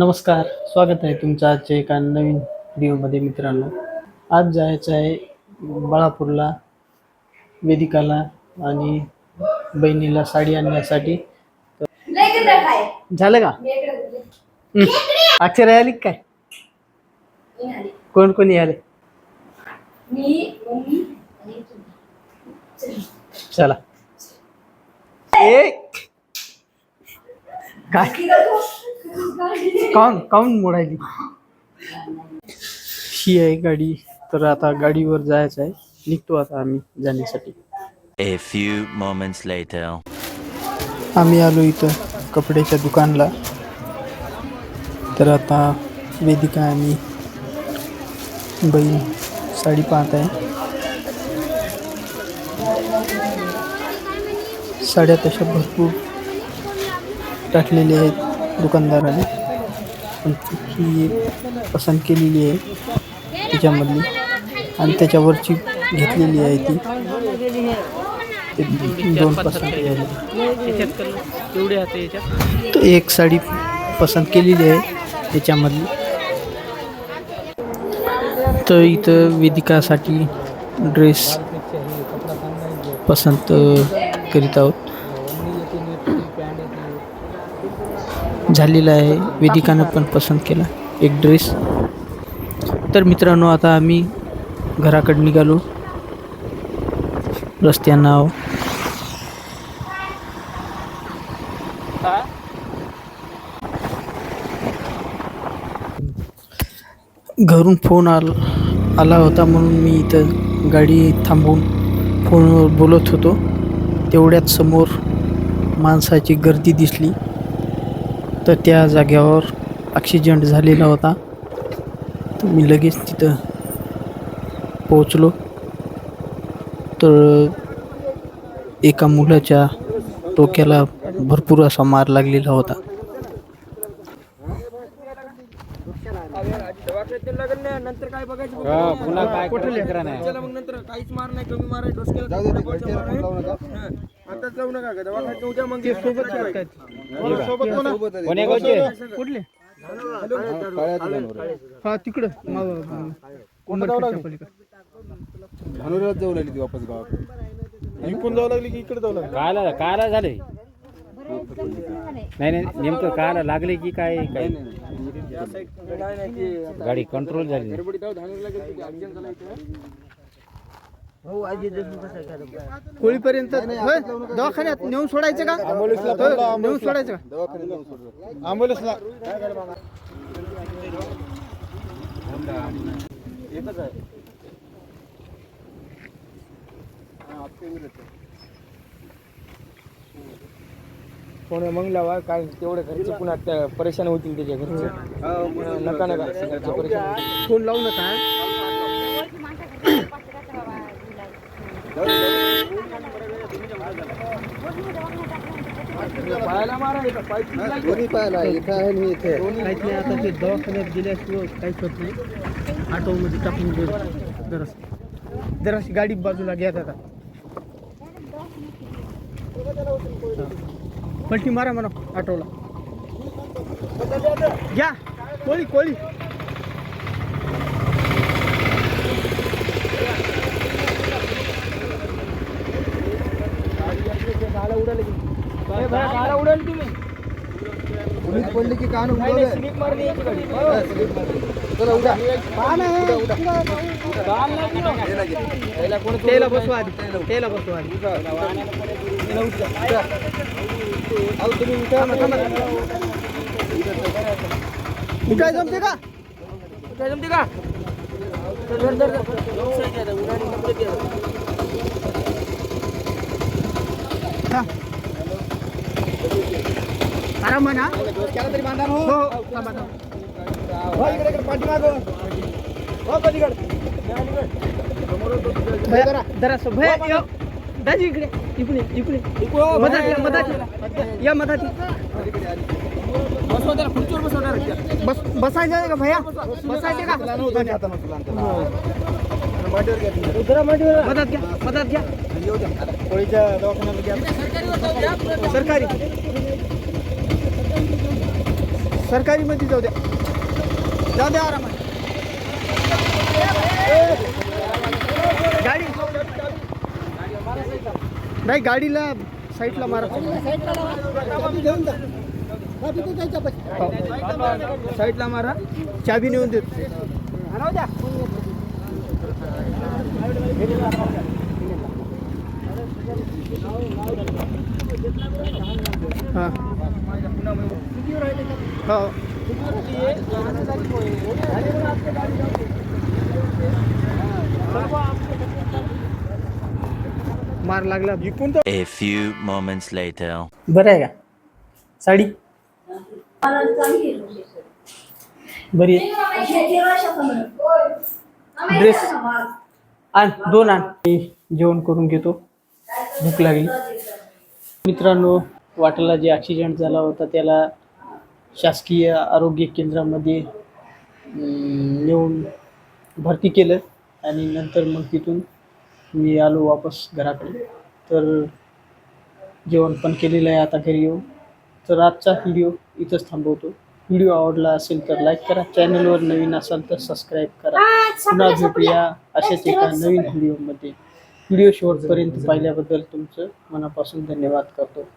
नमस्कार स्वागत आहे तुमचं आजच्या एका नवीन व्हिडिओमध्ये मित्रांनो. आज जायचं आहे बाळापूरला वेदिकाला आणि बहिणीला साडी आणण्यासाठी. झालं का? हं. अक्षर आली का काय? कोण कोणी आले? चला. ए! काय? काऊन काऊन मोडायली? ही आहे गाडी. तर आता गाडीवर जायचं आहे. निघतो आता आम्ही जाण्यासाठी. A few moments later. आम्ही आलो इथं कपड्याच्या दुकानला. तर आता वेदिका आणि बहीण साडी पाहत आहे. साड्या तशा भरपूर टाकलेल्या आहेत. दुकानदाराने पण ही एक पसंत केलेली आहे त्याच्यामधली आणि त्याच्यावरची घेतलेली आहे ती. दोन पसंत तर एक साडी पसंत केलेली आहे त्याच्यामधली. तर इथं वेदिकासाठी ड्रेस पसंत करीत आहोत. झालेला आहे. वेदिकानं पण पसंत केला. एक ड्रेस तर मित्रांनो आता आम्ही घराकडे निघालो. रस्त्यांना आहो. घरून फोन आल आला होता म्हणून मी इथं गाडी थांबवून फोनवर बोलत होतो. तेवढ्यात समोर माणसाची गर्दी दिसली. तर त्या जाग्यावर ॲक्सिडेंट झालेला होता. तर मी लगेच तिथं पोचलो तर एका मुलाच्या डोक्याला भरपूर असा मार लागलेला होता. नंतर काय बघायचं पुन्हा काय चला मग नंतर काहीच मार नाही कमी मार आहे डोसक्याला आताच जाऊ नका का दवाखान्यात उद्या मग. सोबत सोबत कुठले? हा तिकडं. धानुरात जाऊ लागली ती वापस गावात इकडून जाऊ लागली की इकडे जाऊ लागली? काला काला झाले. नाही नाही नेमकं काला लागले की काय? काय नाही नाही. ते गाडी कंट्रोल झाली. होळीपर्यंत होय? दवाखान्यात नेऊन सोडायचं का नेऊन सोडायचं का. ॲम्ब्युलन्सला एकच आहे कोण मग लावा काय तेवढे घरचे पुन्हा त्या परेशान होतील त्याच्या घरचे. नका नका घरचे परेशान. फोन लावू नका. मारा इथं? काहीच नाही आता ते दवाखान्यात गेल्याशिवाय काहीच होत नाही. ऑटोमध्ये टाकून दे जरास जराशी गाडी बाजूला घ्या आता. पलटी मारा म्हणा ऑटोला घ्या कोळी कोळी. उडवली तुम्ही. पडली की कान नाही, स्लिप मारली. बसवा आधी बसवा. उठाय जमते का? काय जमते का. आराम म्हणा हो. जरा. भया या. दाजी इकडे इकडे इकडे. मधात या मधात या. मधात. बस बसायचं आहे का भैया? बसायचे का? तुम्ही. मदत घ्या मदत घ्या दवाखान्याला घ्या. सरकारी. सरकारी मध्ये जाऊ द्या. जाऊ द्या आरामात. गाडी. नाही गाडीला साईडला मारा. साईडला मारा. चाबी नेऊन देतो. हां. हो. मार लागला विकून A few moments later. बरं आहे का साडी. बरी आहे मग. आण दोन आण मी जेवण करून घेतो भूक लागली मित्रांनो वाटेला जे ॲक्सिडेंट झाला होता त्याला शासकीय आरोग्य केंद्रामध्ये नेऊन भरती केलं आणि नंतर मग तिथून मी आलो वापस घराकडे. तर जेवण पण केलेलं आहे आता घरी येऊन तर आजचा व्हिडिओ इथंच थांबवतो. व्हिडिओ आवडला असेल तर लाईक करा. चॅनलवर नवीन असाल तर सबस्क्राईब करा. पुन्हा भेटूया अशाच एका नवीन व्हिडिओमध्ये. व्हिडिओ शेवटपर्यंत पाहिल्याबद्दल तुमचं मनापासून धन्यवाद करतो.